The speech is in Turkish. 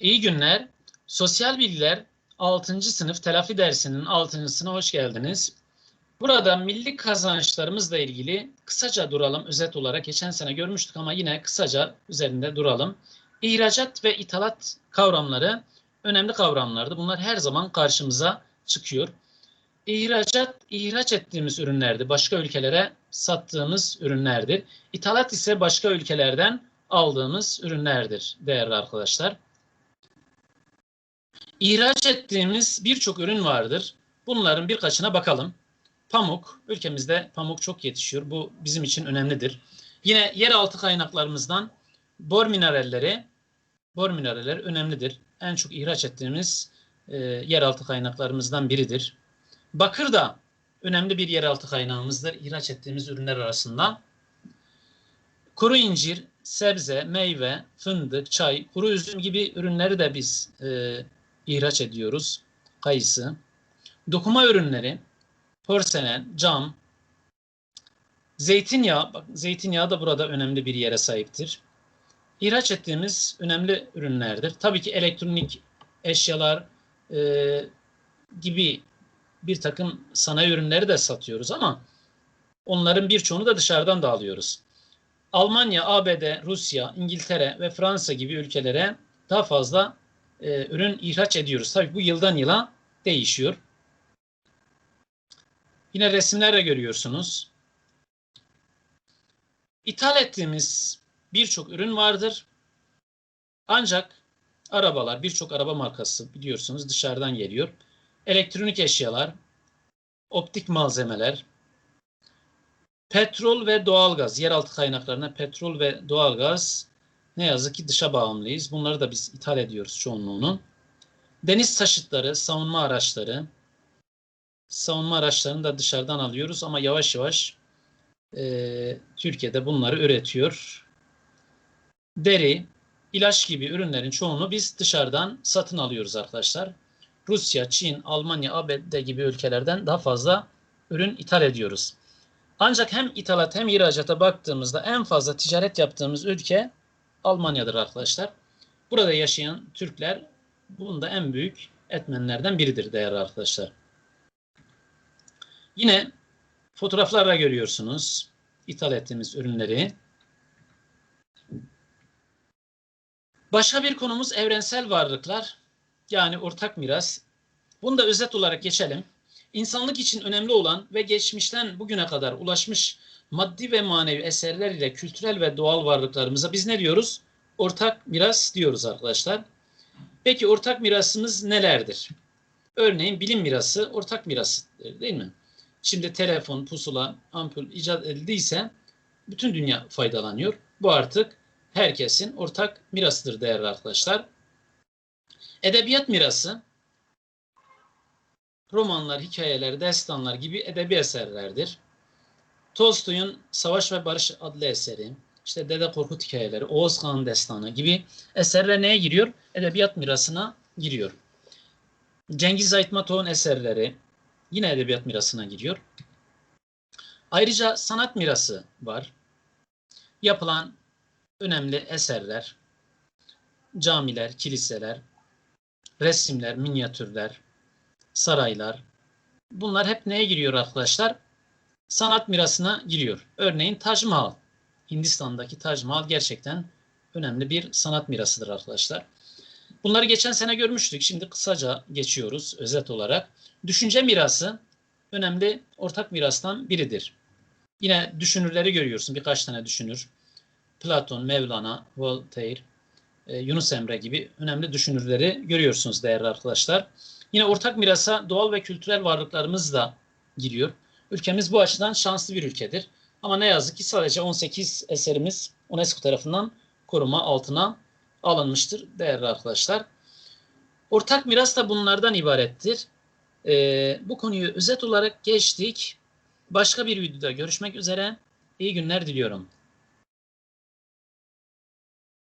İyi günler. Sosyal Bilgiler 6. sınıf telafi dersinin 6.sına hoş geldiniz. Burada milli kazançlarımızla ilgili kısaca duralım. Özet olarak geçen sene görmüştük ama yine kısaca üzerinde duralım. İhracat ve ithalat kavramları önemli kavramlardı. Bunlar her zaman karşımıza çıkıyor. İhracat, ihraç ettiğimiz ürünlerdi. Başka ülkelere sattığımız ürünlerdir. İthalat ise başka ülkelerden aldığımız ürünlerdir değerli arkadaşlar. İhraç ettiğimiz birçok ürün vardır. Bunların birkaçına bakalım. Pamuk, ülkemizde pamuk çok yetişiyor. Bu bizim için önemlidir. Yine yeraltı kaynaklarımızdan bor mineralleri, bor mineralleri önemlidir. En çok ihraç ettiğimiz e, yeraltı kaynaklarımızdan biridir. Bakır da önemli bir yeraltı kaynağımızdır ihraç ettiğimiz ürünler arasında. Kuru incir, sebze, meyve, fındık, çay, kuru üzüm gibi ürünleri de biz e, ihraç ediyoruz. Kayısı. Dokuma ürünleri, porselen, cam, zeytinyağı, bak zeytinyağı da burada önemli bir yere sahiptir. İhraç ettiğimiz önemli ürünlerdir. Tabii ki elektronik eşyalar e, gibi bir takım sanayi ürünleri de satıyoruz ama onların birçoğunu da dışarıdan da alıyoruz. Almanya, ABD, Rusya, İngiltere ve Fransa gibi ülkelere daha fazla e, ürün ihraç ediyoruz. Tabii bu yıldan yıla değişiyor. Yine resimlerde görüyorsunuz. İthal ettiğimiz birçok ürün vardır. Ancak arabalar, birçok araba markası biliyorsunuz dışarıdan geliyor. Elektronik eşyalar, optik malzemeler, petrol ve doğalgaz, yeraltı kaynaklarına petrol ve doğalgaz ne yazık ki dışa bağımlıyız. Bunları da biz ithal ediyoruz çoğunluğunu. Deniz taşıtları, savunma araçları, savunma araçlarını da dışarıdan alıyoruz ama yavaş yavaş e, Türkiye'de bunları üretiyor. Deri, ilaç gibi ürünlerin çoğunu biz dışarıdan satın alıyoruz arkadaşlar. Rusya, Çin, Almanya, ABD gibi ülkelerden daha fazla ürün ithal ediyoruz. Ancak hem ithalat hem ihracata baktığımızda en fazla ticaret yaptığımız ülke Almanya'dır arkadaşlar. Burada yaşayan Türkler bunda en büyük etmenlerden biridir değerli arkadaşlar. Yine fotoğraflarda görüyorsunuz ithal ettiğimiz ürünleri. Başka bir konumuz evrensel varlıklar yani ortak miras. Bunu da özet olarak geçelim. İnsanlık için önemli olan ve geçmişten bugüne kadar ulaşmış maddi ve manevi eserler ile kültürel ve doğal varlıklarımıza biz ne diyoruz? Ortak miras diyoruz arkadaşlar. Peki ortak mirasımız nelerdir? Örneğin bilim mirası ortak mirasıdır değil mi? Şimdi telefon, pusula, ampul icat edildiyse bütün dünya faydalanıyor. Bu artık herkesin ortak mirasıdır değerli arkadaşlar. Edebiyat mirası romanlar, hikayeler, destanlar gibi edebi eserlerdir. Tolstoy'un Savaş ve Barış adlı eseri, işte Dede Korkut hikayeleri, Oğuz Kağan destanı gibi eserler neye giriyor? Edebiyat mirasına giriyor. Cengiz Aytmatov'un eserleri yine edebiyat mirasına giriyor. Ayrıca sanat mirası var. Yapılan önemli eserler, camiler, kiliseler, resimler, minyatürler, saraylar. Bunlar hep neye giriyor arkadaşlar? Sanat mirasına giriyor. Örneğin Taj Mahal. Hindistan'daki Taj Mahal gerçekten önemli bir sanat mirasıdır arkadaşlar. Bunları geçen sene görmüştük. Şimdi kısaca geçiyoruz özet olarak. Düşünce mirası önemli ortak mirastan biridir. Yine düşünürleri görüyorsun. Birkaç tane düşünür. Platon, Mevlana, Voltaire, e, Yunus Emre gibi önemli düşünürleri görüyorsunuz değerli arkadaşlar. Yine ortak mirasa doğal ve kültürel varlıklarımız da giriyor. Ülkemiz bu açıdan şanslı bir ülkedir. Ama ne yazık ki sadece 18 eserimiz UNESCO tarafından koruma altına alınmıştır değerli arkadaşlar. Ortak miras da bunlardan ibarettir. Ee, bu konuyu özet olarak geçtik. Başka bir videoda görüşmek üzere. İyi günler diliyorum.